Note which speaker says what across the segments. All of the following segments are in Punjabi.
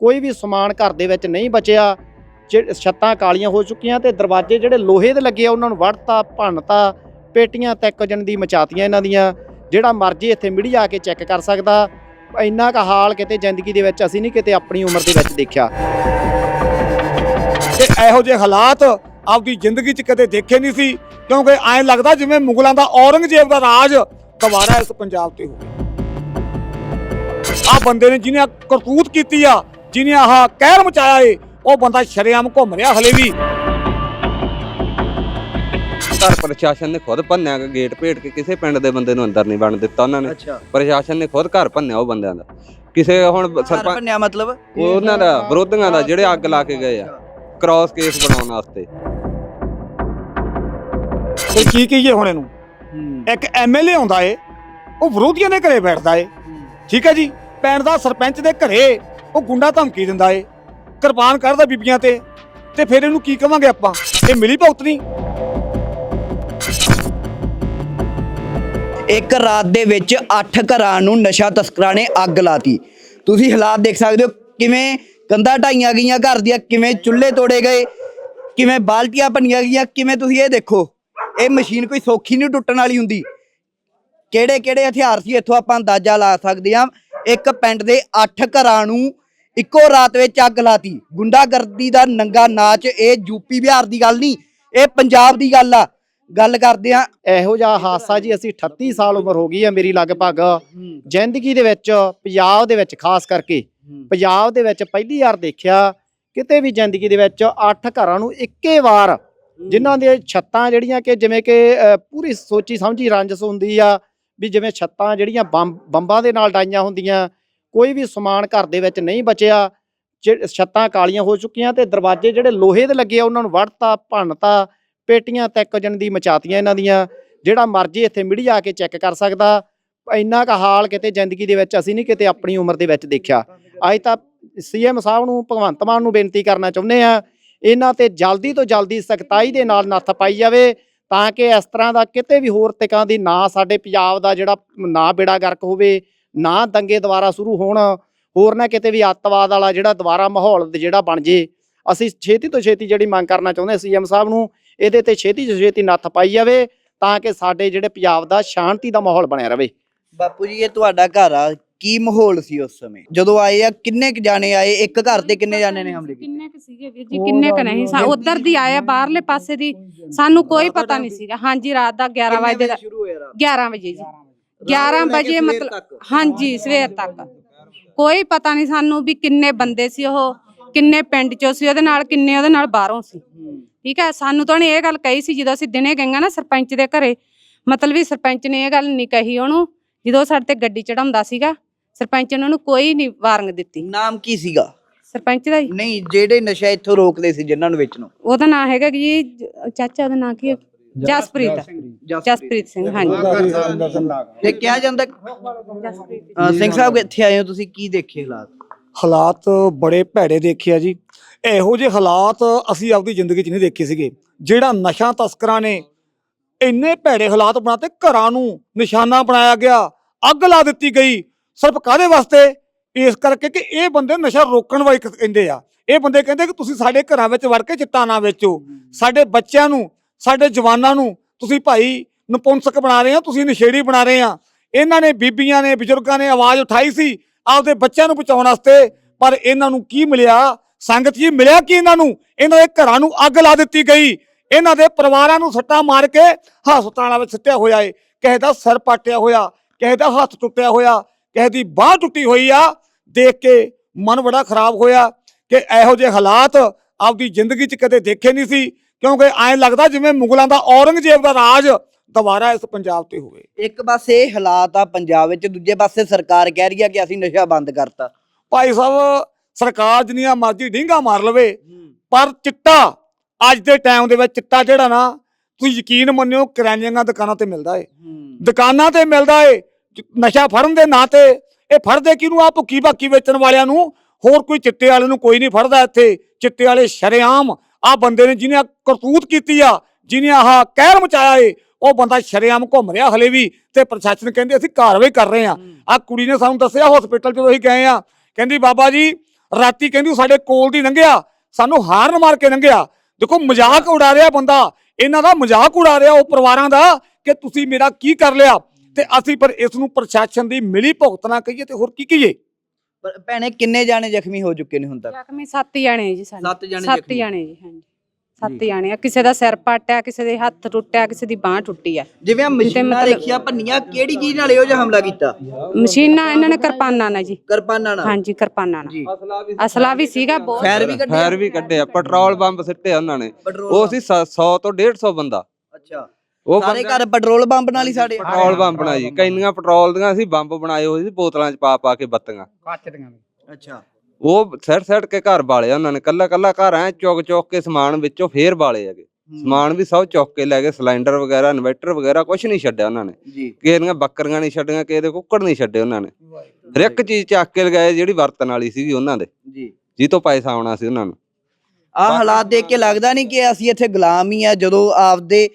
Speaker 1: ਕੋਈ ਵੀ ਸਮਾਨ ਘਰ ਦੇ ਵਿੱਚ ਨਹੀਂ ਬਚਿਆ, ਜਿ- ਛੱਤਾਂ ਕਾਲੀਆਂ ਹੋ ਚੁੱਕੀਆਂ ਤੇ ਦਰਵਾਜ਼ੇ ਜਿਹੜੇ ਲੋਹੇ ਦੇ ਲੱਗੇ ਆ, ਉਹਨਾਂ ਨੂੰ ਵੜਤਾ ਭੰਨਤਾ, ਪੇਟੀਆਂ ਤੱਕ ਜਣ ਦੀ ਮਚਾਤੀਆਂ ਇਹਨਾਂ ਦੀਆਂ, ਜਿਹੜਾ ਮਰਜ਼ੀ ਇੱਥੇ ਮੀਡੀਆ ਆ ਕੇ ਚੈੱਕ ਕਰ ਸਕਦਾ। ਇੰਨਾ ਕੁ ਹਾਲ ਕਿਤੇ ਜ਼ਿੰਦਗੀ ਦੇ ਵਿੱਚ ਅਸੀਂ ਨਹੀਂ ਕਿਤੇ ਆਪਣੀ ਉਮਰ ਦੇ ਵਿੱਚ ਦੇਖਿਆ।
Speaker 2: ਕਿ ਇਹੋ ਜਿਹੇ ਹਾਲਾਤ ਆਪਦੀ ਜ਼ਿੰਦਗੀ 'ਚ ਕਦੇ ਦੇਖੇ ਨਹੀਂ ਸੀ, ਕਿਉਂਕਿ ਐਂ ਲੱਗਦਾ ਜਿਵੇਂ ਮੁਗਲਾਂ ਦਾ ਔਰੰਗਜ਼ੇਬ ਦਾ ਰਾਜ ਦੁਬਾਰਾ ਇਸ ਪੰਜਾਬ ਤੇ ਹੋਵੇ। ਆ ਬੰਦੇ ਨੇ ਜਿਹਨੇ ਕਰਤੂਤ ਕੀਤੀ ਆ ਜਿਹਨੇ ਆਹ ਕਹਿਰ ਮਚਾਇਆ ਏ ਉਹ ਬੰਦਾ ਸ਼ਰੇਆਮ ਘੁੰਮ ਰਿਹਾ ਹਲੇ ਵੀ।
Speaker 3: ਘਰ ਪ੍ਰਸ਼ਾਸਨ ਨੇ ਖੁਦ ਭੰਨਿਆ ਗਾ ਗੇਟ ਭੇਟ ਕੇ ਕਿਸੇ ਪਿੰਡ ਦੇ ਬੰਦੇ ਨੂੰ ਅੰਦਰ ਨਹੀਂ ਵੜਨ ਦਿੱਤਾ ਉਹਨਾਂ ਨੇ।
Speaker 1: ਅੱਛਾ।
Speaker 3: ਪ੍ਰਸ਼ਾਸਨ ਨੇ ਖੁਦ ਘਰ ਭੰਨਿਆ ਉਹ ਬੰਦਿਆਂ ਦਾ। ਕਿਸੇ ਹੁਣ
Speaker 4: ਸਰ
Speaker 3: ਸਰਪੰਚ
Speaker 4: ਭੰਨਿਆ ਮਤਲਬ?
Speaker 3: ਉਹਨਾਂ ਦਾ ਵਿਰੋਧੀਆਂ ਦਾ ਜਿਹੜੇ ਅੱਗ ਲਾ ਕੇ ਗਏ ਆ। ਕ੍ਰਾਸ ਕੇਸ ਬਣਾਉਣ ਵਾਸਤੇ।
Speaker 2: ਤੇ ਕੀ ਕਹੀਏ ਹੁਣ ਇਹਨੂੰ? ਇੱਕ ਐਮਐਲਏ ਆਉਂਦਾ ਏ ਉਹ ਵਿਰੋਧੀਆਂ ਦੇ ਘਰੇ ਬੈਠਦਾ ਏ। ਠੀਕ ਹੈ ਜੀ? ਪਿੰਡ ਦਾ ਸਰਪੰਚ ਦੇ ਘਰੇ ਉਹ ਗੁੰਡਾ ਧਮਕੀ ਦਿੰਦਾ ਏ, ਕੁਰਬਾਨ ਕਰਦਾ ਬੀਬੀਆਂ ਤੇ ਤੇ ਫਿਰ ਇਹਨੂੰ ਕੀ ਕਵਾਂਗੇ ਆਪਾਂ? ਇਹ ਮਿਲੀ ਭੁਗਤ ਨਹੀਂ?
Speaker 4: ਇੱਕ ਰਾਤ ਦੇ ਵਿੱਚ 8 ਘਰਾਂ ਨੂੰ ਨਸ਼ਾ ਤਸਕਰਾਂ ਨੇ ਅੱਗ ਲਾਤੀ। ਤੁਸੀਂ ਹਾਲਾਤ ਦੇਖ ਸਕਦੇ ਹੋ ਕਿਵੇਂ ਕੰਧਾਂ ਢਾਈਆਂ ਗਈਆਂ ਘਰ ਦੀਆਂ, ਕਿਵੇਂ ਚੁੱਲ੍ਹੇ ਤੋੜੇ ਗਏ, ਕਿਵੇਂ ਬਾਲਟੀਆਂ ਭੰਨੀਆਂ ਗਈਆਂ, ਕਿਵੇਂ ਤੁਸੀਂ ਇਹ ਦੇਖੋ, ਇਹ ਮਸ਼ੀਨ ਕੋਈ ਸੌਖੀ ਨਹੀਂ ਟੁੱਟਣ ਵਾਲੀ ਹੁੰਦੀ। ਕਿਹੜੇ ਕਿਹੜੇ ਹਥਿਆਰ ਸੀ ਇੱਥੋਂ ਆਪਾਂ ਅੰਦਾਜ਼ਾ ਲਾ ਸਕਦੇ ਹਾਂ? ਇੱਕ ਪਿੰਡ ਦੇ 8 ਘਰਾਂ ਨੂੰ ਇੱਕੋ ਰਾਤ ਵਿੱਚ ਅੱਗ ਲਾਤੀ। ਗੁੰਡਾਗਰਦੀ ਦਾ ਨੰਗਾ ਨਾਚ ਇਹ ਯੂਪੀ ਬਿਹਾਰ ਦੀ ਗੱਲ ਨਹੀਂ ਇਹ ਪੰਜਾਬ ਦੀ ਗੱਲ ਆ। ਗੱਲ ਕਰਦੇ ਆ
Speaker 1: ਇਹੋ ਜਿਹਾ ਹਾਦਸਾ ਜੀ ਅਸੀਂ 38 ਸਾਲ ਉਮਰ ਹੋ ਗਈ ਹੈ ਮੇਰੀ ਲਗਭਗ। ਜ਼ਿੰਦਗੀ ਦੇ ਵਿੱਚ ਪੰਜਾਬ ਦੇ ਵਿੱਚ ਖਾਸ ਕਰਕੇ ਪੰਜਾਬ ਦੇ ਵਿੱਚ ਪਹਿਲੀ ਵਾਰ ਦੇਖਿਆ ਕਿਤੇ ਵੀ ਜ਼ਿੰਦਗੀ ਦੇ ਵਿੱਚ 8 ਘਰਾਂ ਨੂੰ ਇੱਕੇ ਵਾਰ ਜਿਨ੍ਹਾਂ ਦੇ ਛੱਤਾਂ ਜਿਹੜੀਆਂ ਕਿ ਜਿਵੇਂ ਕਿ ਪੂਰੀ ਸੋਚੀ ਸਮਝੀ ਰੰਜਸ ਹੁੰਦੀ ਆ ਵੀ ਜਿਵੇਂ ਛੱਤਾਂ ਜਿਹੜੀਆਂ ਬੰਬ, ਬੰਬਾਂ ਦੇ ਨਾਲ ਡਾਈਆਂ ਹੁੰਦੀਆਂ, ਕੋਈ ਵੀ ਸਮਾਨ ਘਰ ਦੇ ਵਿੱਚ ਨਹੀਂ ਬਚਿਆ, ਜਿ- ਛੱਤਾਂ ਕਾਲੀਆਂ ਹੋ ਚੁੱਕੀਆਂ ਤੇ ਦਰਵਾਜ਼ੇ ਜਿਹੜੇ ਲੋਹੇ ਦੇ ਲੱਗੇ ਆ, ਉਹਨਾਂ ਨੂੰ ਵੜਤਾ ਭੰਨਤਾ, ਪੇਟੀਆਂ ਤੱਕ ਜਣ ਦੀ ਮਚਾਤੀਆਂ ਇਹਨਾਂ ਦੀਆਂ, ਜਿਹੜਾ ਮਰਜ਼ੀ ਇੱਥੇ ਮੀਡੀਆ ਆ ਕੇ ਚੈੱਕ ਕਰ ਸਕਦਾ। ਇੰਨਾ ਕੁ ਹਾਲ ਕਿਤੇ ਜ਼ਿੰਦਗੀ ਦੇ ਵਿੱਚ ਅਸੀਂ ਨਹੀਂ ਕਿਤੇ ਆਪਣੀ ਉਮਰ ਦੇ ਵਿੱਚ ਦੇਖਿਆ। ਅੱਜ ਤਾਂ ਸੀਐਮ ਸਾਹਿਬ ਨੂੰ, ਭਗਵੰਤ ਮਾਨ ਨੂੰ ਬੇਨਤੀ ਕਰਨਾ ਚਾਹੁੰਦੇ ਆ ਇਹਨਾਂ ਤੇ ਜਲਦੀ ਤੋਂ ਜਲਦੀ ਸਖਤਾਈ ਦੇ ਨਾਲ ਨੱਥ ਪਾਈ ਜਾਵੇ। ਤਾਂ ਕਿ ਇਸ ਤਰ੍ਹਾਂ ਦਾ ਕਿਤੇ ਵੀ ਹੋਰ ਤਿਕਾਂ ਦੀ ਨਾ ਸਾਡੇ ਪੰਜਾਬ ਦਾ ਜਿਹੜਾ ਨਾ ਬੇੜਾ ਗਰਕ ਹੋਵੇ, ਨਾ ਦੰਗੇ ਦੁਬਾਰਾ ਸ਼ੁਰੂ ਹੋਣ, ਹੋਰ ਨਾ ਕਿਤੇ ਵੀ ਅੱਤਵਾਦ ਵਾਲਾ ਜਿਹੜਾ ਦੁਬਾਰਾ ਮਾਹੌਲ ਜਿਹੜਾ ਬਣ ਜੇ। ਅਸੀਂ ਛੇਤੀ ਤੋਂ ਛੇਤੀ ਜਿਹੜੀ ਮੰਗ ਕਰਨਾ ਚਾਹੁੰਦੇ ਸੀਐਮ ਸਾਹਿਬ ਨੂੰ, ਇਹਦੇ ਤੇ ਛੇਤੀ ਤੋਂ ਛੇਤੀ ਨੱਥ ਪਾਈ ਜਾਵੇ ਤਾਂ ਕਿ ਸਾਡੇ ਜਿਹੜੇ ਪੰਜਾਬ ਦਾ ਸ਼ਾਂਤੀ ਦਾ ਮਾਹੌਲ ਬਣਿਆ ਰਵੇ
Speaker 4: ਬਾਪੂ ਜੀ ਇਹ ਤੁਹਾਡਾ ਘਰ ਆ। ਕੀ ਮਾਹੌਲ ਸੀ ਉਸ ਸਮੇਂ? ਜਦੋਂ ਆਏ ਆ ਕਿੰਨੇ ਕ ਜਾਣੇ ਆਏ? ਇੱਕ ਘਰ ਤੇ ਕਿੰਨੇ ਜਾਣੇ ਨੇ ਹਮਲੇ ਕੀਤੇ?
Speaker 5: ਕਿੰਨੇ ਕੁ ਸੀਗੇ ਵੀਰ ਜੀ? ਕਿੰਨੇ ਕੁ ਨਹੀਂ? ਸਾ ਉਧਰ ਦੀ ਆਇਆ ਬਾਹਰਲੇ ਪਾਸੇ ਦੀ। ਸਾਨੂੰ ਕੋਈ ਪਤਾ ਨਹੀਂ ਸੀਗਾ। ਹਾਂਜੀ ਰਾਤ ਦਾ 11 ਵਜੇ ਦਾ
Speaker 4: ਸ਼ੁਰੂ ਹੋਇਆ ਰਾਤ?
Speaker 5: 11 ਵਜੇ ਜੀ। 11 ਵਜੇ। ਮਤਲਬ ਹਾਂਜੀ ਸਵੇਰ ਤੱਕ। ਕੋਈ ਪਤਾ ਨਹੀਂ ਸਾਨੂੰ ਵੀ ਕਿੰਨੇ ਬੰਦੇ ਸੀ ਉਹ ਕਿੰਨੇ ਪਿੰਡ ਚੋਂ ਸੀ ਉਹਦੇ ਨਾਲ ਕਿੰਨੇ ਉਹਦੇ ਨਾਲ ਬਾਹਰੋਂ ਸੀ। ਠੀਕ ਹੈ? ਸਾਨੂੰ ਤਾਂ ਉਹਨੇ ਇਹ ਗੱਲ ਕਹੀ ਸੀ ਜਦੋਂ ਅਸੀਂ ਦਿਨੇ ਗਈਆਂ ਨਾ ਸਰਪੰਚ ਦੇ ਘਰੇ ਮਤਲਬ ਵੀ ਸਰਪੰਚ ਨੇ ਇਹ ਗੱਲ ਨਹੀਂ ਕਹੀ ਉਹਨੂੰ। ਜਦੋਂ ਸਾਡੇ ਤੇ ਗੱਡੀ ਚੜਾਉਂਦਾ ਸੀਗਾ ਸਰਪੰਚ ਨੇ ਉਹਨੂੰ ਕੋਈ ਨਹੀਂ ਵਾਰੰਗ ਦਿੱਤੀ।
Speaker 4: ਨਾਮ ਕੀ ਸੀਗਾ?
Speaker 5: ਸਰਪੰਚ ਦਾ ਜੀ
Speaker 4: ਨਹੀਂ ਜਿਹੜੇ ਨਸ਼ਾ ਇੱਥੋਂ ਰੋਕਦੇ ਸੀ ਜਿਨ੍ਹਾਂ ਨੂੰ ਵੇਚਣੋਂ
Speaker 5: ਉਹਦਾ ਨਾਂ ਹੈਗਾ ਜੀ ਜ- ਚਾਚਾ ਦਾ ਨਾਂ ਕੀ ਹੈ? ਜਸਪ੍ਰੀਤ ਜਸਪ੍ਰੀਤ ਸਿੰਘ। ਹਾਂਜੀ।
Speaker 4: ਤੇ ਕਿਹਾ ਜਾਂਦਾ? ਅ, ਸਿੰਘ ਸਾਹਿਬ ਇੱਥੇ ਆਏ ਹੋ ਤੁਸੀਂ ਕੀ ਦੇਖੇ ਹਾਲਾਤ?
Speaker 2: ਹਾਲਾਤ ਬੜੇ ਭੈੜੇ ਦੇਖੇ ਆ ਜੀ। ਇਹੋ ਜਿਹੇ ਹਾਲਾਤ ਅਸੀਂ ਆਪਦੀ ਜ਼ਿੰਦਗੀ 'ਚ ਨਹੀਂ ਦੇਖੇ ਸੀਗੇ। ਜਿਹੜਾ ਨਸ਼ਾ ਤਸਕਰਾਂ ਨੇ ਇੰਨੇ ਭੈੜੇ ਹਾਲਾਤ ਬਣਾਤੇ ਘਰਾਂ ਨੂੰ ਨਿਸ਼ਾਨਾ ਬਣਾਇਆ ਗਿਆ। ਅੱਗ ਲਾ ਦਿੱਤੀ ਗਈ। ਸਿਰਫ ਕਾਹਦੇ ਵਾਸਤੇ? ਇਸ ਕਰਕੇ ਕਿ ਇਹ ਬੰਦੇ ਨਸ਼ਾ ਰੋਕਣ ਵਾਲੇ ਕਹਿੰਦੇ ਆ। ਇਹ ਬੰਦੇ ਕਹਿੰਦੇ ਕਿ ਤੁਸੀਂ ਸਾਡੇ ਘਰਾਂ ਵਿੱਚ ਵੜ ਕੇ ਚਿੱਟਾ ਨਾ ਵੇਚੋ। ਸਾਡੇ ਬੱਚਿਆਂ ਨੂੰ, ਸਾਡੇ ਜਵਾਨਾਂ ਨੂੰ ਤੁਸੀਂ ਭਾਈ ਨਪੁੰਸਕ ਬਣਾ ਰਹੇ ਆ ਤੁਸੀਂ ਨਸ਼ੇੜੀ ਬਣਾ ਰਹੇ ਆ। ਇਹਨਾਂ ਨੇ ਬੀਬੀਆਂ ਨੇ, ਬਜ਼ੁਰਗਾਂ ਨੇ ਆਵਾਜ਼ ਉਠਾਈ ਸੀ ਆਪਦੇ ਬੱਚਿਆਂ ਨੂੰ ਬਚਾਉਣ ਵਾਸਤੇ। ਪਰ ਇਹਨਾਂ ਨੂੰ ਕੀ ਮਿਲਿਆ? ਸੰਗਤ ਜੀ, ਮਿਲਿਆ ਕੀ ਇਹਨਾਂ ਨੂੰ? ਇਹਨਾਂ ਦੇ ਘਰਾਂ ਨੂੰ ਅੱਗ ਲਾ ਦਿੱਤੀ ਗਈ। ਇਹਨਾਂ ਦੇ ਪਰਿਵਾਰਾਂ ਨੂੰ ਸੱਟਾਂ ਮਾਰ ਕੇ ਹਸਪਤਾਲਾਂ ਵਿੱਚ ਸਿੱਟਿਆ ਹੋਇਆ ਏ। ਕਿਸੇ ਦਾ ਸਿਰ ਪਾਟਿਆ ਹੋਇਆ। ਕਿਸੇ ਦਾ ਹੱਥ ਟੁੱਟਿਆ ਹੋਇਆ ਕਿਸੇ ਦੀ ਬਾਹ ਟੁੱਟੀ ਹੋਈ ਆ ਦੇਖ ਕੇ ਮਨ ਬੜਾ ਖਰਾਬ ਹੋਇਆ ਕਿ ਇਹੋ ਜਿਹੇ ਹਾਲਾਤ ਆਪਦੀ ਜ਼ਿੰਦਗੀ 'ਚ ਕਦੇ ਦੇਖੇ ਨਹੀਂ ਸੀ ਕਿਉਂਕਿ ਐਂ ਲੱਗਦਾ ਜਿਵੇਂ ਮੁਗਲਾਂ ਦਾ ਔਰੰਗਜ਼ੇਬ ਦਾ ਰਾਜ ਦੁਬਾਰਾ ਇਸ ਪੰਜਾਬ ਤੇ ਹੋਵੇ।
Speaker 4: ਇੱਕ ਪਾਸੇ ਹਾਲਾਤ ਆ ਪੰਜਾਬ ਵਿੱਚ ਦੂਜੇ ਪਾਸੇ ਸਰਕਾਰ ਕਹਿ ਰਹੀ ਆ ਕਿ ਅਸੀਂ ਨਸ਼ਾ ਬੰਦ ਕਰਤਾ।
Speaker 2: ਭਾਈ ਸਾਹਿਬ ਸਰਕਾਰ ਜਿੰਨੀਆਂ ਮਰਜ਼ੀ ਢੀਂਗਾ ਮਾਰ ਲਵੇ ਪਰ ਚਿੱਟਾ ਅੱਜ ਦੇ ਟਾਈਮ ਦੇ ਵਿੱਚ ਚਿੱਟਾ ਜਿਹੜਾ ਨਾ ਤੁਸੀਂ ਯਕੀਨ ਮੰਨਿਓ ਕਿਰਾਇਆਂ ਦੀਆਂ ਦੁਕਾਨਾਂ ਤੇ ਮਿਲਦਾ ਏ। ਦੁਕਾਨਾਂ ਤੇ ਮਿਲਦਾ ਏ ਨਸ਼ਾ ਫੜਨ ਦੇ ਨਾਂ ਤੇ ਇਹ ਫੜਦੇ ਕਿਹਨੂੰ? ਆ ਭੁੱਕੀ ਬਾਕੀ ਵੇਚਣ ਵਾਲਿਆਂ ਨੂੰ। ਹੋਰ ਕੋਈ ਚਿੱਟੇ ਵਾਲੇ ਨੂੰ ਕੋਈ ਨਹੀਂ ਫੜਦਾ ਇੱਥੇ। ਚਿੱਟੇ ਵਾਲੇ ਸ਼ਰੇਆਮ ਆ ਬੰਦੇ ਨੇ ਜਿਹਨੇ ਕਰਤੂਤ ਕੀਤੀ ਆ ਜਿਹਨੇ ਆਹ ਕਹਿਰ ਮਚਾਇਆ ਏ ਉਹ ਬੰਦਾ ਸ਼ਰੇਆਮ ਘੁੰਮ ਰਿਹਾ ਹਲੇ ਵੀ ਤੇ ਪ੍ਰਸ਼ਾਸਨ ਕਹਿੰਦੇ ਅਸੀਂ ਕਾਰਵਾਈ ਕਰ ਰਹੇ ਆ ਆ ਕੁੜੀ ਨੇ ਸਾਨੂੰ ਦੱਸਿਆ ਹਸਪੀਟਲ ਜਦੋਂ ਅਸੀਂ ਗਏ ਆ ਕਹਿੰਦੀ ਬਾਬਾ ਜੀ ਰਾਤੀ ਕਹਿੰਦੀ ਸਾਡੇ ਕੋਲ ਦੀ ਲੰਘਿਆ। ਸਾਨੂੰ ਹਾਰਨ ਮਾਰ ਕੇ ਲੰਘਿਆ। ਦੇਖੋ ਮਜ਼ਾਕ ਉਡਾ ਰਿਹਾ ਬੰਦਾ। ਇਹਨਾਂ ਦਾ ਮਜ਼ਾਕ ਉਡਾ ਰਿਹਾ ਉਹ ਪਰਿਵਾਰਾਂ ਦਾ ਕਿ ਤੁਸੀਂ ਮੇਰਾ ਕੀ ਕਰ ਲਿਆ? ਤੇ ਅਸੀਂ ਪਰ ਇਸ ਨੂੰ ਪ੍ਰਸ਼ਾਸਨ ਦੀ ਮਿਲੀ ਭੁਗਤ ਨਾ ਕਹੀਏ ਤੇ ਹੋਰ ਕੀ ਕਹੀਏ?
Speaker 4: ਪਰ ਭੈਣੇ ਕਿੰਨੇ ਜਾਣੇ ਜ਼ਖਮੀ ਹੋ ਚੁੱਕੇ ਨੇ ਹੁਣ ਤੱਕ?
Speaker 5: ਜ਼ਖਮੀ ਸੱਤ ਜਾਣੇ ਜੀ ਸਾਡੇ।
Speaker 4: ਸੱਤ ਜਾਣੇ
Speaker 5: ਸੱਤ
Speaker 4: ਜ਼ਖਮੀ।
Speaker 5: ਜਾਣੇ ਜੀ ਹਾਂਜੀ। ਸੱਤ ਜਾਣੇ ਆ। ਕਿਸੇ ਦਾ ਸਿਰ ਪਾਟਿਆ ਕਿਸੇ ਦੇ ਹੱਥ ਟੁੱਟਿਆ ਕਿਸੇ ਦੀ ਬਾਹ ਟੁੱਟੀ ਆ।
Speaker 4: ਜਿਵੇਂ ਆ ਮਸ਼ੀਨਾਂ
Speaker 5: ਮਤਲਬ-
Speaker 4: ਦੇਖੀਆਂ ਭੰਨੀਆਂ ਕਿਹੜੀ ਚੀਜ਼ ਨਾਲ ਇਹੋ ਜਿਹਾ ਹਮਲਾ ਕੀਤਾ?
Speaker 5: ਮਸ਼ੀਨਾਂ ਇਹਨਾਂ ਨੇ ਕਿਰਪਾਨਾਂ ਨਾਲ ਜੀ।
Speaker 4: ਕਿਰਪਾਨਾਂ ਨਾਲ?
Speaker 5: ਹਾਂਜੀ ਕਿਰਪਾਨਾਂ ਨਾਲ। ਅਸਲਾ ਵੀ ਸੀਗਾ ਬਹੁਤ।
Speaker 4: ਫੈਰ ਵੀ ਕੱਢਿਆ?
Speaker 3: ਫਾਇਰ ਵੀ ਕੱਢਿਆ ਪੈਟਰੋਲ ਬੰਬ ਸਿੱਟੇ ਉਹਨਾਂ ਨੇ।
Speaker 4: ਪੈਟਰੋਲ
Speaker 3: ਉਹ ਸੀ 100 ਤੋਂ 150 ਬੰਦਾ।
Speaker 4: ਅੱਛਾ।
Speaker 3: ਉਹ
Speaker 4: ਸਾਰੇ ਘਰ ਪੈਟਰੋਲ ਪੰਪ ਨਾਲ ਹੀ ਸਾਡੇ
Speaker 3: ਪੈਟਰੋਲ ਬੰਬ ਬਣਾਈ ਜੀ। ਕਈਆਂ ਪੈਟਰੋਲ ਦੀਆਂ ਅਸੀਂ ਬੰਬ ਬਣਾਏ ਹੋਏ ਸੀ ਬੋਤਲਾਂ 'ਚ ਪਾ ਪਾ ਕੇ ਬੱਤੀਆਂ।
Speaker 4: ਅੱਛਾ।
Speaker 3: ਉਹ ਸੜ ਸੜ ਕੇ ਘਰ ਬਾਲੇ ਉਹਨਾਂ ਨੇ ਕੱਲਾ ਕੱਲਾ ਘਰ ਐ ਚੁੱਕ ਚੁੱਕ ਕੇ ਸਮਾਨ ਵਿੱਚੋਂ ਫੇਰ ਬਾਲੇ ਹੈਗੇ। ਸਮਾਨ ਵੀ ਸਭ ਚੁੱਕ ਕੇ ਲੈ ਗਏ ਸਿਲੰਡਰ ਵਗੈਰਾ ਇਨਵਰਟਰ ਵਗੈਰਾ ਕੁਝ ਨਹੀਂ ਛੱਡਿਆ ਉਹਨਾਂ ਨੇ।
Speaker 4: ਜੀ।
Speaker 3: ਕਿਸੇ ਦੀਆਂ ਬੱਕਰੀਆਂ ਨਹੀਂ ਛੱਡੀਆਂ ਕਿਸੇ ਦੇ ਕੁੱਕੜ ਨਹੀਂ ਛੱਡੇ ਉਹਨਾਂ ਨੇ। ਹਰ ਇੱਕ ਚੀਜ਼ ਚੱਕ ਕੇ ਲਗਾਏ ਜਿਹੜੀ ਵਰਤਣ ਵਾਲੀ ਸੀਗੀ ਉਹਨਾਂ ਦੇ।
Speaker 4: ਜੀ।
Speaker 3: ਜੀ ਤੋਂ ਪੈਸਾ ਆਉਣਾ ਸੀ ਉਹਨਾਂ ਨੂੰ।
Speaker 4: ਆਹ ਹਾਲਾਤ ਦੇਖ ਕੇ ਲੱਗਦਾ ਨਹੀਂ ਕਿ ਅਸੀਂ ਇੱਥੇ ਗੁਲਾਮ ਹੀ ਆ ਜਦੋਂ ਆਪਦੇ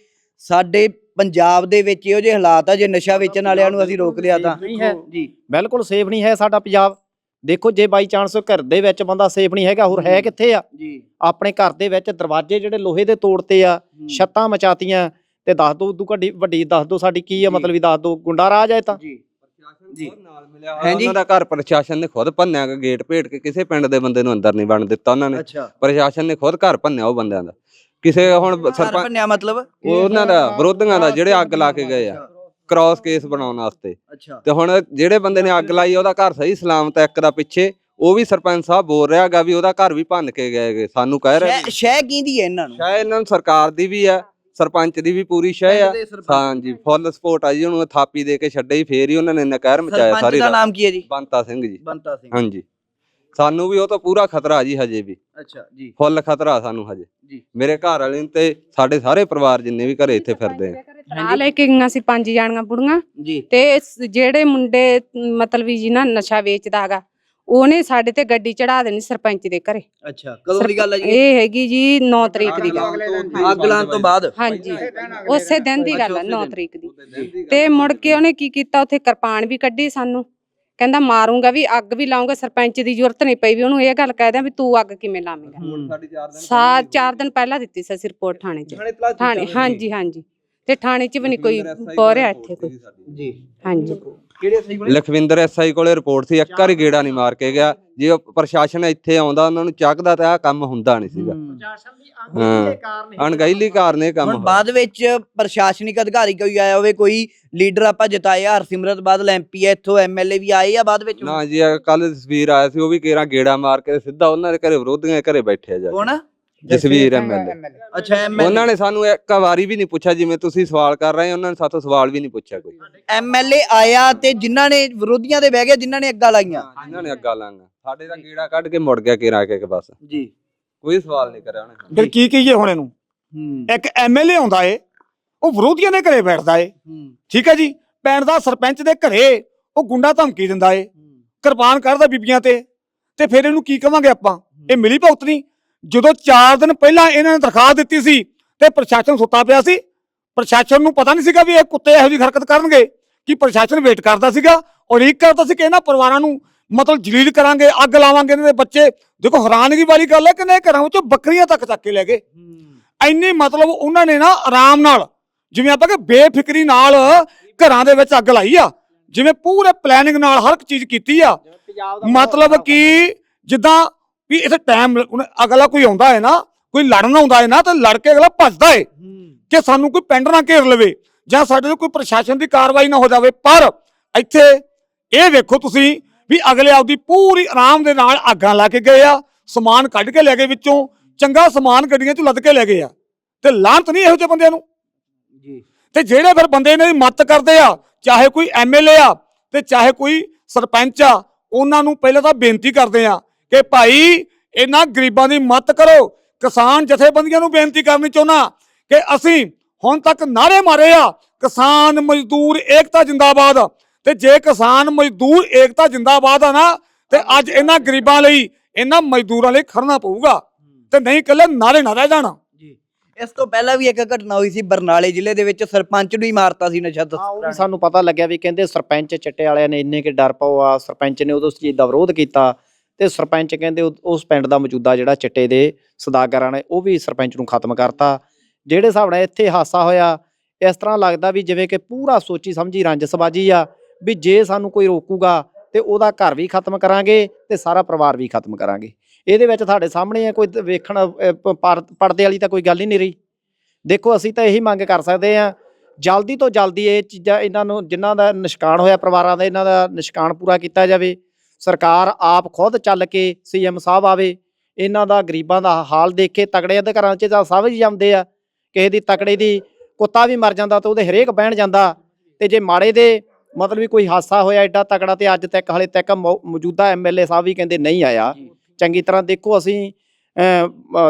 Speaker 4: ਸਾਡੇ ਪੰਜਾਬ ਦੇ ਵਿੱਚ ਇਹੋ ਜਿਹੇ ਹਾਲਾਤ ਆ ਜੇ ਨਸ਼ਾ ਵੇਚਣ ਵਾਲਿਆਂ ਨੂੰ ਅਸੀਂ ਰੋਕ ਲਿਆ ਤਾਂ।
Speaker 1: ਨਹੀਂ ਹੈ।
Speaker 4: ਜੀ।
Speaker 1: ਬਿਲਕੁਲ ਸੇਫ ਨਹੀਂ ਹੈ ਸਾਡਾ ਪੰਜਾਬ। ਦੇਖੋ ਜੇ ਬਾਈ ਚਾਂਸ ਘਰ ਦੇ ਵਿੱਚ ਬੰਦਾ ਸੇਫ ਨਹੀਂ ਹੈਗਾ ਹੋਰ ਹੈ ਕਿੱਥੇ ਆ?
Speaker 4: ਜੀ।
Speaker 1: ਆਪਣੇ ਘਰ ਦੇ ਵਿੱਚ ਦਰਵਾਜ਼ੇ ਜਿਹੜੇ ਲੋਹੇ ਦੇ ਤੋੜਤੇ ਆ ਛੱਤਾਂ ਮਚਾਤੀਆਂ ਤੇ ਦੱਸ ਦੋ ਉਦੋਂ ਵੱਡੀ ਵੱਡੀ ਦੱਸ ਦੋ ਸਾਡੀ ਕੀ ਆ। ਮਤਲਬ ਵੀ ਦੱਸ ਦੋ ਗੁੰਡਾ ਰਾਜ ਹੈ ਤਾਂ।
Speaker 4: ਜੀ।
Speaker 3: ਜੀ। ਨਾਲ ਮਿਲਿਆ। ਉਹਨਾਂ ਦਾ ਘਰ ਪ੍ਰਸ਼ਾਸਨ ਨੇ ਖੁਦ ਭੰਨਿਆ ਗੇਟ ਭੇਟ ਕੇ ਕਿਸੇ ਪਿੰਡ ਦੇ ਬੰਦੇ ਨੂੰ ਅੰਦਰ ਨਹੀਂ ਵੜਨ ਦਿੱਤਾ ਉਹਨਾਂ ਨੇ। ਪ੍ਰਸ਼ਾਸਨ ਨੇ ਖੁਦ ਘਰ ਭੰਨਿਆ ਉਹ ਬੰਦਿਆਂ ਦਾ। ਕਿਸੇ ਹੁਣ ਸਰਪੰਚ
Speaker 4: ਭੰਨਿਆ ਮਤਲਬ
Speaker 3: ਉਹਨਾਂ ਦਾ ਵਿਰੋਧੀਆਂ ਦਾ ਜਿਹੜੇ ਅੱਗ ਲਾ ਕੇ ਗਏ ਆ ਕ੍ਰਾਸ ਕੇਸ ਬਣਾਉਣ ਵਾਸਤੇ।
Speaker 4: ਅੱਛਾ।
Speaker 3: ਤੇ ਹੁਣ ਜਿਹੜੇ ਬੰਦੇ ਨੇ ਅੱਗ ਲਾਈ ਉਹਦਾ ਘਰ ਸਹੀ ਸਲਾਮਤ ਹੈ ਇੱਕ ਦਾ ਪਿੱਛੇ ਉਹ ਵੀ ਸਰਪੰਚ ਸਾਹਿਬ ਬੋਲ ਰਿਹਾਗਾ ਵੀ ਉਹਦਾ ਘਰ ਵੀ ਭੰਨ ਕੇ ਗਏ ਗੇ ਸਾਨੂੰ ਕਹਿ ਰਿਹਾ
Speaker 4: ਸ਼ਹਿ ਸ਼ਹਿ ਕੀਂਦੀ ਹੈ ਇਹਨਾਂ ਨੂੰ?
Speaker 3: ਸ਼ਾਇਦ ਇਹਨਾਂ ਨੂੰ ਸਰਕਾਰ ਦੀ ਵੀ ਆ ਸਰਪੰਚ ਦੀ ਵੀ ਪੂਰੀ ਸ਼ਹਿ ਆ।
Speaker 4: ਦੇ ਸਰਪੰਚ।
Speaker 3: ਹਾਂਜੀ ਫੁੱਲ ਸਪੋਰਟ ਆ ਜੀ ਉਹਨੂੰ ਥਾਪੀ ਦੇ ਕੇ ਛੱਡੇ ਹੀ ਫੇਰ ਹੀ ਉਹਨਾਂ ਨੇ ਨਕਹਿਰ ਮਚਾਇਆ
Speaker 4: ਸਰਪੰਚ
Speaker 3: ਸਾਰੀ
Speaker 4: ਦਾ
Speaker 3: ਰਾਤ।
Speaker 4: ਨਾਮ ਕੀ ਹੈ ਜੀ?
Speaker 3: ਬੰਤਾ ਸਿੰਘ ਜੀ।
Speaker 4: ਬੰਤਾ ਸਿੰਘ।
Speaker 3: ਹਾਂਜੀ। ਸਾਨੂੰ ਵੀ ਉਹ ਤਾਂ ਪੂਰਾ ਖਤਰਾ ਜੀ ਹਜੇ ਵੀ।
Speaker 4: ਅੱਛਾ ਜੀ।
Speaker 3: ਫੁੱਲ ਖਤਰਾ ਸਾਨੂੰ ਹਜੇ।
Speaker 4: ਜੀ।
Speaker 3: ਮੇਰੇ ਘਰ ਵਾਲੇ ਨੂੰ ਤੇ ਸਾਡੇ ਸਾਰੇ ਪਰਿਵਾਰ ਜਿੰਨੇ ਵੀ ਘਰੇ ਇੱਥੇ ਫਿਰਦੇ ਆ।
Speaker 5: ਤਰਾ ਲੈ ਕੇ ਗਈਆਂ ਸੀ ਪੰਜ ਜਾਣੀਆਂ ਬੁੜੀਆਂ।
Speaker 4: ਜੀ।
Speaker 5: ਤੇ ਜਿਹੜੇ ਮੁੰਡੇ ਮਤਲਬ ਵੀ ਜੀ ਨਾ ਨਸ਼ਾ ਵੇਚਦਾ ਹੈਗਾ ਉਹਨੇ ਸਾਡੇ ਤੇ ਗੱਡੀ ਚੜਾ ਦੇਣੀ ਸਰਪੰਚ ਦੇ ਘਰੇ।
Speaker 4: ਅੱਛਾ ਕਦੋਂ ਦੀ ਗੱਲ ਹੈ ਜੀ?
Speaker 5: ਇਹ ਹੈਗੀ ਜੀ 9 ਤਰੀਕ ਦੀ ਗੱਲ।
Speaker 4: ਅੱਗ ਲਾਉਣ ਤੋਂ ਬਾਅਦ?
Speaker 5: ਹਾਂਜੀ। ਉਸੇ ਦਿਨ ਦੀ ਗੱਲ ਹੈ
Speaker 4: ਅੱਛਾ,
Speaker 5: 9
Speaker 4: ਉਸੇ ਦਿਨ।
Speaker 5: ਤਰੀਕ ਦੀ। ਤੇ ਮੁੜ ਕੇ ਉਹਨੇ ਕੀ ਕੀਤਾ? ਉੱਥੇ ਕਿਰਪਾਨ ਵੀ ਕੱਢੀ ਸਾਨੂੰ। ਕਹਿੰਦਾ ਮਾਰੂੰਗਾ ਵੀ ਅੱਗ ਵੀ ਲਾਉਂਗਾ ਸਰਪੰਚ ਦੀ ਜ਼ਰੂਰਤ ਨਹੀਂ ਪਈ ਵੀ ਉਹਨੂੰ ਇਹ ਗੱਲ ਕਹਿ ਦਿਆਂ ਵੀ ਤੂੰ ਅੱਗ ਕਿਵੇਂ ਲਾਵੇਂਗਾ। ਸਾ ਚਾਰ ਦਿਨ ਪਹਿਲਾਂ ਦਿੱਤੀ ਸੀ ਅਸੀਂ ਰਿਪੋਰਟ ਥਾਣੇ 'ਚ। ਥਾਣੇ ਹਾਂਜੀ ਹਾਂਜੀ। ਤੇ ਥਾਣੇ 'ਚ ਵੀ ਨਹੀਂ ਕੋਈ ਪੋਰਿਆ ਇੱਥੇ ਕੋਈ।
Speaker 4: ਜੀ।
Speaker 5: ਹਾਂਜੀ।
Speaker 4: ਕਿਹੜੇ ਸਹੀ ਬਣੇ
Speaker 3: ਲਖਵਿੰਦਰ ਐਸਆਈ ਕੋਲੇ ਰਿਪੋਰਟ ਸੀ ਇੱਕ ਵਾਰੀ ਗੇੜਾ ਨਹੀਂ ਮਾਰ ਕੇ ਗਿਆ। ਜੇ ਉਹ ਪ੍ਰਸ਼ਾਸਨ ਇੱਥੇ ਆਉਂਦਾ ਉਹਨਾਂ ਨੂੰ ਚੱਕਦਾ ਤਾਂ ਇਹ ਕੰਮ ਹੁੰਦਾ ਨਹੀਂ ਸੀਗਾ। ਹਾਂ। ਅਣਗਹਿਲੀ ਕਾਰਨ ਇਹ ਕੰਮ
Speaker 4: ਹੁਣ
Speaker 3: ਹੋਇਆ।
Speaker 4: ਬਾਅਦ ਵਿੱਚ ਪ੍ਰਸ਼ਾਸਨਿਕ ਅਧਿਕਾਰੀ ਕੋਈ ਆਇਆ ਹੋਵੇ ਕੋਈ ਲੀਡਰ ਆਪਾਂ ਜਿਤਾਇਆ ਹਰਸਿਮਰਤ ਬਾਦਲ ਐਮਪੀ ਹੈ ਇੱਥੋਂ ਐਮਐਲਏ ਵੀ ਆਏ ਆ ਬਾਅਦ ਵਿੱਚ?
Speaker 3: ਨਾ ਜੀ ਕੱਲ ਤਸਵੀਰ ਆਇਆ ਸੀ ਉਹ ਵੀ ਕੇਰਾ ਗੇੜਾ ਮਾਰ ਕੇ ਸਿੱਧਾ ਉਹਨਾਂ ਦੇ ਘਰੇ ਵਿਰੋਧੀਆਂ ਦੇ ਘਰੇ ਬੈਠਿਆ ਜਾ ਕੇ।
Speaker 4: ਕੌਣ
Speaker 3: ਜਸਵੀਰ ਐਮਐਲਏ
Speaker 4: ਅੱਛਾ ਐਮਐਲਏ
Speaker 3: ਉਹਨਾਂ ਨੇ ਸਾਨੂੰ ਇੱਕ ਵਾਰੀ ਵੀ ਨਹੀਂ ਪੁੱਛਿਆ ਜਿਵੇਂ ਤੁਸੀਂ ਸਵਾਲ ਕਰ ਰਹੇ ਹੋ ਉਹਨਾਂ ਨੇ ਸਾਥੋਂ ਸਵਾਲ ਵੀ ਨਹੀਂ ਪੁੱਛਿਆ ਕੋਈ।
Speaker 4: ਐਮਐਲਏ ਆਇਆ ਤੇ ਜਿਨ੍ਹਾਂ ਨੇ ਵਿਰੋਧੀਆਂ ਦੇ ਬਹਿ ਗਏ ਜਿਨ੍ਹਾਂ ਨੇ ਅੱਗਾ ਲਾਈਆਂ?
Speaker 3: ਇਹਨਾਂ ਨੇ ਅੱਗਾ ਲਾਂਗਾ ਸਾਡੇ ਦਾ ਗੇੜਾ ਕੱਢ ਕੇ ਮੁੜ ਗਿਆ ਕੇਰਾ ਕੇ ਬਸ।
Speaker 4: ਜੀ।
Speaker 3: ਕੋਈ ਸਵਾਲ ਨਹੀਂ ਕਰਿਆ ਉਹਨੇ
Speaker 2: ਫਿਰ ਕੀ ਕਹੀਏ ਹੁਣ ਇਹਨੂੰ?
Speaker 4: ਹੂੰ।
Speaker 2: ਇੱਕ ਐਮਐਲਏ ਆਉਂਦਾ ਏ ਉਹ ਵਿਰੋਧੀਆਂ ਦੇ ਘਰੇ ਬੈਠਦਾ ਏ।
Speaker 4: ਹੂੰ।
Speaker 2: ਠੀਕ ਹੈ ਜੀ? ਪਿੰਡ ਦਾ ਸਰਪੰਚ ਦੇ ਘਰੇ ਉਹ ਗੁੰਡਾ ਧਮਕੀ ਦਿੰਦਾ ਏ। ਕਿਰਪਾਨ ਕਰਦਾ ਬੀਬੀਆਂ ਤੇ। ਤੇ ਫਿਰ ਇਹਨੂੰ ਕੀ ਕਵਾਂਗੇ ਆਪਾਂ? ਇਹ ਮਿਲੀ ਭੁਗਤ ਨਹੀਂ? ਜਦੋਂ 4 ਦਿਨ ਪਹਿਲਾਂ ਇਹਨਾਂ ਨੇ ਦਰਖਾਸਤ ਦਿੱਤੀ ਸੀ ਤੇ ਪ੍ਰਸ਼ਾਸਨ ਸੁੱਤਾ ਪਿਆ ਸੀ ਪ੍ਰਸ਼ਾਸਨ ਨੂੰ ਪਤਾ ਨਹੀਂ ਸੀਗਾ ਵੀ ਇਹ ਕੁੱਤੇ ਇਹੋ ਜਿਹੀ ਹਰਕਤ ਕਰਨਗੇ ਕਿ ਪ੍ਰਸ਼ਾਸਨ ਵੇਟ ਕਰਦਾ ਸੀਗਾ ਔਰ ਇੱਕ ਕਰਦਾ ਸੀ ਕਿ ਇਹਨਾਂ ਪਰਿਵਾਰਾਂ ਨੂੰ ਮਤਲਬ ਜਲੀਲ ਕਰਾਂਗੇ ਅੱਗ ਲਾਵਾਂਗੇ ਇਹਨਾਂ ਦੇ ਬੱਚੇ। ਦੇਖੋ ਹੈਰਾਨਗੀ ਵਾਲੀ ਗੱਲ ਹੈ ਕਿ ਨੇ ਘਰਾਂ ਵਿੱਚੋਂ ਬੱਕਰੀਆਂ ਤੱਕ ਚੱਕ ਕੇ ਲੈ ਗਏ। ਇੰਨੀ ਮਤਲਬ ਉਹਨਾਂ ਨੇ ਨਾ ਆਰਾਮ ਨਾਲ ਜਿਵੇਂ ਆਪਾਂ ਕਿ ਬੇਫਿਕਰੀ ਨਾਲ ਘਰਾਂ ਦੇ ਵਿੱਚ ਅੱਗ ਲਾਈ ਆ ਜਿਵੇਂ ਪੂਰੇ ਪਲੈਨਿੰਗ ਨਾਲ ਹਰ ਇੱਕ ਚੀਜ਼ ਕੀਤੀ ਆ। ਮਤਲਬ ਕਿ ਜਿੱਦਾਂ ਵੀ ਇੱਥੇ ਟਾਈਮ ਅਗਲਾ ਕੋਈ ਆਉਂਦਾ ਹੈ ਨਾ ਕੋਈ ਲੜਨ ਆਉਂਦਾ ਹੈ ਨਾ ਤਾਂ ਲੜ ਕੇ ਅਗਲਾ ਭੱਜਦਾ ਹੈ। ਕਿ ਸਾਨੂੰ ਕੋਈ ਪਿੰਡ ਨਾ ਘੇਰ ਲਵੇ ਜਾਂ ਸਾਡੇ ਤੇ ਕੋਈ ਪ੍ਰਸ਼ਾਸਨ ਦੀ ਕਾਰਵਾਈ ਨਾ ਹੋ ਜਾਵੇ। ਪਰ ਇੱਥੇ ਇਹ ਵੇਖੋ ਤੁਸੀਂ ਵੀ ਅਗਲੇ ਆਪਦੀ ਪੂਰੀ ਆਰਾਮ ਦੇ ਨਾਲ ਅੱਗਾਂ ਲਾ ਕੇ ਗਏ ਆ ਸਮਾਨ ਕੱਢ ਕੇ ਲੈ ਗਏ ਵਿੱਚੋਂ ਚੰਗਾ ਸਮਾਨ ਗੱਡੀਆਂ 'ਚ ਲੱਦ ਕੇ ਲੈ ਗਏ ਆ। ਤੇ ਲਾਂਤ ਨਹੀਂ ਇਹੋ ਜਿਹੇ ਬੰਦਿਆਂ ਨੂੰ?
Speaker 4: ਜੀ।
Speaker 2: ਤੇ ਜਿਹੜੇ ਫਿਰ ਬੰਦੇ ਇਹਨਾਂ ਦੀ ਮਦਦ ਕਰਦੇ ਆ ਚਾਹੇ ਕੋਈ ਐਮਐਲਏ ਆ ਤੇ ਚਾਹੇ ਕੋਈ ਸਰਪੰਚ ਆ ਉਹਨਾਂ ਨੂੰ ਪਹਿਲਾਂ ਤਾਂ ਬੇਨਤੀ ਕਰਦੇ ਆ ਕਿ ਭਾਈ ਇਹਨਾਂ ਗਰੀਬਾਂ ਦੀ ਮਦਦ ਕਰੋ। ਕਿਸਾਨ ਜਥੇਬੰਦੀਆਂ ਨੂੰ ਬੇਨਤੀ ਕਰਨੀ ਚਾਹੁੰਦਾ ਕਿ ਅਸੀਂ ਹੁਣ ਤੱਕ ਨਾਰੇ ਮਾਰੇ ਆ ਕਿਸਾਨ ਮਜ਼ਦੂਰ ਏਕਤਾ ਜਿੰਦਾਬਾਦ। ਤੇ ਜੇ ਕਿਸਾਨ ਮਜ਼ਦੂਰ ਏਕਤਾ ਜਿੰਦਾਬਾਦ ਆ ਨਾ ਤੇ ਅੱਜ ਇਹਨਾਂ ਗਰੀਬਾਂ ਲਈ ਇਹਨਾਂ ਮਜ਼ਦੂਰਾਂ ਲਈ ਖੜਨਾ ਪਊਗਾ। ਤੇ ਨਹੀਂ ਇਕੱਲੇ ਨਾਰੇ ਨਾ ਰਹਿ ਜਾਣਾ।
Speaker 4: ਜੀ। ਇਸ ਤੋਂ ਪਹਿਲਾਂ ਵੀ ਇੱਕ ਘਟਨਾ ਹੋਈ ਸੀ ਬਰਨਾਲੇ ਜ਼ਿਲ੍ਹੇ ਦੇ ਵਿੱਚ ਸਰਪੰਚ ਨੂੰ ਹੀ ਮਾਰਤਾ ਸੀ ਨਸ਼ਾ ਤਸਕਰਾਂ।
Speaker 1: ਸਾਨੂੰ ਪਤਾ ਲੱਗਿਆ ਵੀ ਕਹਿੰਦੇ ਸਰਪੰਚ ਚਿੱਟੇ ਵਾਲਿਆਂ ਨੇ ਇੰਨੇ ਕਿ ਡਰ ਪਾਓ ਆ ਸਰਪੰਚ ਨੇ ਉਦੋਂ ਉਸ ਚੀਜ਼ ਦਾ ਵਿਰੋਧ ਕੀਤਾ। ਤੇ ਸਰਪੰਚ ਕਹਿੰਦੇ ਉਹ- ਉਸ ਪਿੰਡ ਦਾ ਮੌਜੂਦਾ ਜਿਹੜਾ ਚਿੱਟੇ ਦੇ ਸਦਾਗਰਾਂ ਨੇ ਉਹ ਵੀ ਸਰਪੰਚ ਨੂੰ ਖਤਮ ਕਰਤਾ। ਜਿਹੜੇ ਹਿਸਾਬ ਨਾਲ ਇੱਥੇ ਹਾਸਾ ਹੋਇਆ ਇਸ ਤਰ੍ਹਾਂ ਲੱਗਦਾ ਵੀ ਜਿਵੇਂ ਕਿ ਪੂਰਾ ਸੋਚੀ ਸਮਝੀ ਰੰਜਸਬਾਜੀ ਆ ਵੀ ਜੇ ਸਾਨੂੰ ਕੋਈ ਰੋਕੂਗਾ ਤੇ ਉਹਦਾ ਘਰ ਵੀ ਖਤਮ ਕਰਾਂਗੇ ਤੇ ਸਾਰਾ ਪਰਿਵਾਰ ਵੀ ਖਤਮ ਕਰਾਂਗੇ। ਇਹਦੇ ਵਿੱਚ ਤੁਹਾਡੇ ਸਾਹਮਣੇ ਆ ਕੋਈ ਵੇਖਣ ਅਹ, ਪ- ਪਰਦੇ ਵਾਲੀ ਤਾਂ ਕੋਈ ਗੱਲ ਹੀ ਨਹੀਂ ਰਹੀ। ਦੇਖੋ ਅਸੀਂ ਤਾਂ ਇਹੀ ਮੰਗ ਕਰ ਸਕਦੇ ਆ ਜਲਦੀ ਤੋਂ ਜਲਦੀ ਇਹ ਚੀਜ਼ਾਂ ਇਹਨਾਂ ਨੂੰ ਜਿਨ੍ਹਾਂ ਦਾ ਨਿਸ਼ਕਾਨ ਹੋਇਆ ਪਰਿਵਾਰਾਂ ਦਾ ਇਹਨਾਂ ਦਾ ਨਿਸ਼ਕਾਨ ਪੂਰਾ ਕੀਤਾ ਜਾਵੇ। ਸਰਕਾਰ ਆਪ ਖੁਦ ਚੱਲ ਕੇ ਸੀਐਮ ਸਾਹਿਬ ਆਵੇ। ਇਹਨਾਂ ਦਾ ਗਰੀਬਾਂ ਦਾ ਹਾਲ ਦੇਖੇ ਤਕੜਿਆਂ ਦੇ ਘਰਾਂ 'ਚ ਤਾਂ ਸਭ ਹੀ ਜਾਂਦੇ ਆ। ਕਿਸੇ ਦੀ ਤਕੜੇ ਦੀ ਕੁੱਤਾ ਵੀ ਮਰ ਜਾਂਦਾ ਤੇ ਉਹਦੇ ਹਰੇਕ ਬਹਿਣ ਜਾਂਦਾ। ਤੇ ਜੇ ਮਾੜੇ ਦੇ ਮਤਲਬ ਵੀ ਕੋਈ ਹਾਸਾ ਹੋਇਆ ਐਡਾ ਤਕੜਾ ਤੇ ਅੱਜ ਤੱਕ ਹਲੇ ਤੱਕ ਮੌਜੂਦਾ ਐਮਐਲਏ ਸਾਹਿਬ ਵੀ ਕਹਿੰਦੇ ਨਹੀਂ ਆਇਆ। ਚੰਗੀ ਤਰ੍ਹਾਂ ਦੇਖੋ ਅਸੀਂ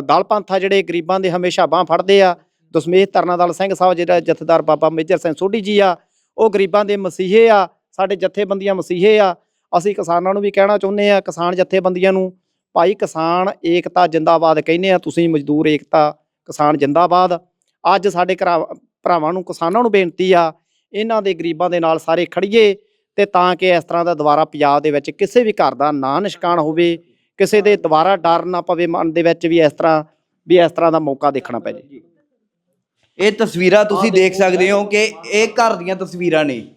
Speaker 1: ਦਲ ਪੰਥਾ ਜਿਹੜੇ ਗਰੀਬਾਂ ਦੇ ਹਮੇਸ਼ਾ ਬਾਹ ਫੜਦੇ ਆ। ਦਸਮੇਸ਼ ਤਰਨਾ ਦਲ ਸਿੰਘ ਸਾਹਿਬ ਜਿਹੜਾ ਜਥੇਦਾਰ ਬਾਬਾ ਮੇਜਰ ਸਿੰਘ ਸੋਢੀ ਜੀ ਆ ਉਹ ਗਰੀਬਾਂ ਦੇ ਮਸੀਹੇ ਆ। ਸਾਡੇ ਜਥੇਬੰਦੀਆਂ ਮਸੀਹੇ ਆ। ਅਸੀਂ ਕਿਸਾਨਾਂ ਨੂੰ ਵੀ ਕਹਿਣਾ ਚਾਹੁੰਦੇ ਆ ਕਿਸਾਨ ਜਥੇਬੰਦੀਆਂ ਨੂੰ ਭਾਈ ਕਿਸਾਨ ਏਕਤਾ ਜਿੰਦਾਬਾਦ ਕਹਿੰਦੇ ਆ ਤੁਸੀਂ ਮਜ਼ਦੂਰ ਏਕਤਾ ਕਿਸਾਨ ਜਿੰਦਾਬਾਦ। ਅੱਜ ਸਾਡੇ ਘਰਾ- ਭਰਾਵਾਂ ਨੂੰ ਕਿਸਾਨਾਂ ਨੂੰ ਬੇਨਤੀ ਆ ਇਹਨਾਂ ਦੇ ਗਰੀਬਾਂ ਦੇ ਨਾਲ ਸਾਰੇ ਖੜੀਏ ਤੇ ਤਾਂ ਕਿ ਇਸ ਤਰ੍ਹਾਂ ਦਾ ਦੁਬਾਰਾ ਪੰਜਾਬ ਦੇ ਵਿੱਚ ਕਿਸੇ ਵੀ ਘਰ ਦਾ ਨਾ ਨਿਸ਼ਕਾਨ ਹੋਵੇ ਕਿਸੇ ਦੇ ਦੁਬਾਰਾ ਡਰ ਨਾ ਪਵੇ ਮਨ ਦੇ ਵਿੱਚ ਵੀ ਇਸ ਤਰ੍ਹਾਂ ਵੀ ਇਸ ਤਰ੍ਹਾਂ ਦਾ ਮੌਕਾ ਦੇਖਣਾ ਪੈ ਜੇ।
Speaker 4: ਇਹ ਤਸਵੀਰਾਂ ਤੁਸੀਂ ਦੇਖ ਸਕਦੇ ਹੋ ਕਿ ਇਹ ਘਰ ਦੀਆਂ ਤਸਵੀਰਾਂ ਨੇ।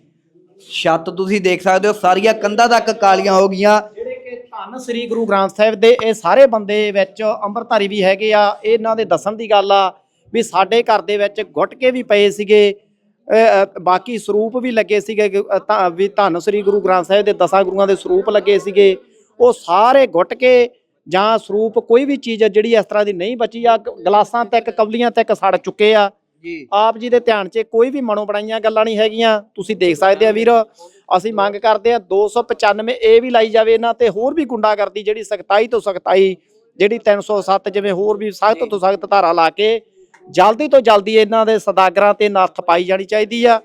Speaker 4: ਛੱਤ ਤੁਸੀਂ ਦੇਖ ਸਕਦੇ ਹੋ ਸਾਰੀਆਂ ਕੰਧਾਂ ਤੱਕ ਕਾਲੀਆਂ ਹੋ ਗਈਆਂ।
Speaker 1: ਜਿਹੜੇ ਕਿ ਧੰਨ ਸ੍ਰੀ ਗੁਰੂ ਗ੍ਰੰਥ ਸਾਹਿਬ ਦੇ ਇਹ ਸਾਰੇ ਬੰਦੇ ਵਿੱਚ ਅੰਮ੍ਰਿਤਧਾਰੀ ਵੀ ਹੈਗੇ ਆ ਇਹਨਾਂ ਦੇ ਦੱਸਣ ਦੀ ਗੱਲ ਆ ਵੀ ਸਾਡੇ ਘਰ ਦੇ ਵਿੱਚ ਗੁਟਕੇ ਵੀ ਪਏ ਸੀਗੇ ਬਾਕੀ ਸਰੂਪ ਵੀ ਲੱਗੇ ਸੀਗੇ ਕਿ, ਵੀ ਧੰਨ ਸ੍ਰੀ ਗੁਰੂ ਗ੍ਰੰਥ ਸਾਹਿਬ ਦੇ ਦਸਾਂ ਗੁਰੂਆਂ ਦੇ ਸਰੂਪ ਲੱਗੇ ਸੀਗੇ ਉਹ ਸਾਰੇ ਗੁਟਕੇ ਜਾਂ ਸਰੂਪ ਕੋਈ ਵੀ ਚੀਜ਼ ਆ ਜਿਹੜੀ ਇਸ ਤਰ੍ਹਾਂ ਦੀ ਨਹੀਂ ਬਚੀ ਆ ਗਲਾਸਾਂ ਤੱਕ ਕਵਲੀਆਂ ਤੱਕ ਸੜ ਚੁੱਕੇ ਆ।
Speaker 4: ਜੀ।
Speaker 1: ਆਪ ਜੀ ਦੇ ਧਿਆਨ 'ਚ ਕੋਈ ਵੀ ਮਨੋਂ ਬਣਾਈਆਂ ਗੱਲਾਂ ਨਹੀਂ ਹੈਗੀਆਂ। ਤੁਸੀਂ ਦੇਖ ਸਕਦੇ ਆ ਵੀਰ, ਅਸੀਂ ਮੰਗ ਕਰਦੇ ਆ 295 ਇਹ ਵੀ ਲਾਈ ਜਾਵੇ ਇਹਨਾਂ ਤੇ, ਹੋਰ ਵੀ ਗੁੰਡਾਗਰਦੀ ਜਿਹੜੀ ਸਖਤਾਈ ਤੋਂ ਸਖਤਾਈ, ਜਿਹੜੀ 307 ਜਿਵੇਂ ਹੋਰ ਵੀ ਸਖਤ ਤੋਂ ਸਖਤ ਧਾਰਾ ਲਾ ਕੇ ਜਲਦੀ ਤੋਂ ਜਲਦੀ ਇਹਨਾਂ ਦੇ ਸਦਾਗਰਾਂ ਤੇ ਨੱਥ ਪਾਈ ਜਾਣੀ ਚਾਹੀਦੀ ਆ।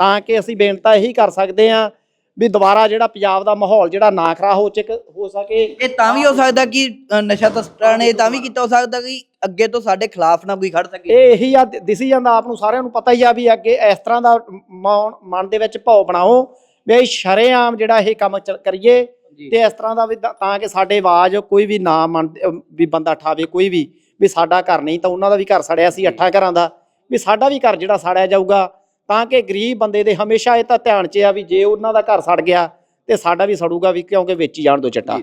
Speaker 1: ਤਾਂ ਕਿ ਅਸੀਂ ਬੇਨਤੀ ਇਹੀ ਕਰ ਸਕਦੇ ਆ ਵੀ ਦੁਬਾਰਾ ਜਿਹੜਾ ਪੰਜਾਬ ਦਾ ਮਾਹੌਲ ਜਿਹੜਾ ਨਾ ਖਰਾ ਹੋ ਚਿਕ ਹੋ ਸਕੇ।
Speaker 4: ਇਹ ਤਾਂ ਵੀ ਹੋ ਸਕਦਾ ਕਿ ਨਸ਼ਾ ਤਸਕਰਾਂ ਨੇ ਤਾਂ ਵੀ ਕੀਤਾ ਹੋ ਸਕਦਾ ਕਿ ਅੱਗੇ ਤੋਂ ਸਾਡੇ ਖਿਲਾਫ ਨਾ ਕੋਈ ਖੜ ਸਕੇ।
Speaker 1: ਇਹ ਇਹੀ ਆ ਦਿਸੀ ਜਾਂਦਾ ਆਪ ਨੂੰ ਸਾਰਿਆਂ ਨੂੰ ਪਤਾ ਹੀ ਆ ਵੀ ਅੱਗੇ ਇਸ ਤਰ੍ਹਾਂ ਦਾ ਮੌਨ- ਦੇ ਵਿੱਚ ਭਾਵ ਬਣਾਓ ਵੀ ਇਹ ਸ਼ਰੇਆਮ ਜਿਹੜਾ ਇਹ ਕੰਮ ਕਰੀਏ ਤੇ ਇਸ ਤਰ੍ਹਾਂ ਦਾ ਵੀ ਤਾਂ ਕਿ ਸਾਡੇ ਆਵਾਜ਼ ਕੋਈ ਵੀ ਨਾ ਮੰਨ ਵੀ ਬੰਦਾ ਠਾਵੇ ਕੋਈ ਵੀ ਵੀ ਸਾਡਾ ਘਰ ਨਹੀਂ ਤਾਂ ਉਹਨਾਂ ਦਾ ਵੀ ਘਰ ਸੜਿਆ ਸੀ ਅੱਠਾਂ ਘਰਾਂ ਦਾ ਵੀ ਸਾਡਾ ਵੀ ਘਰ ਜਿਹੜਾ ਸੜਿਆ ਜਾਊਗਾ। ਤਾਂ ਕਿ ਗਰੀਬ ਬੰਦੇ ਦੇ ਹਮੇਸ਼ਾ ਇਹ ਤਾਂ ਧਿਆਨ 'ਚ ਆ ਵੀ ਜੇ ਉਹਨਾਂ ਦਾ ਘਰ ਸੜ ਗਿਆ ਤੇ ਸਾਡਾ ਵੀ ਸੜੂਗਾ ਵੀ ਕਿਉਂਕਿ ਵੇਚੀ ਜਾਣ ਦੋ ਚੱਟਾ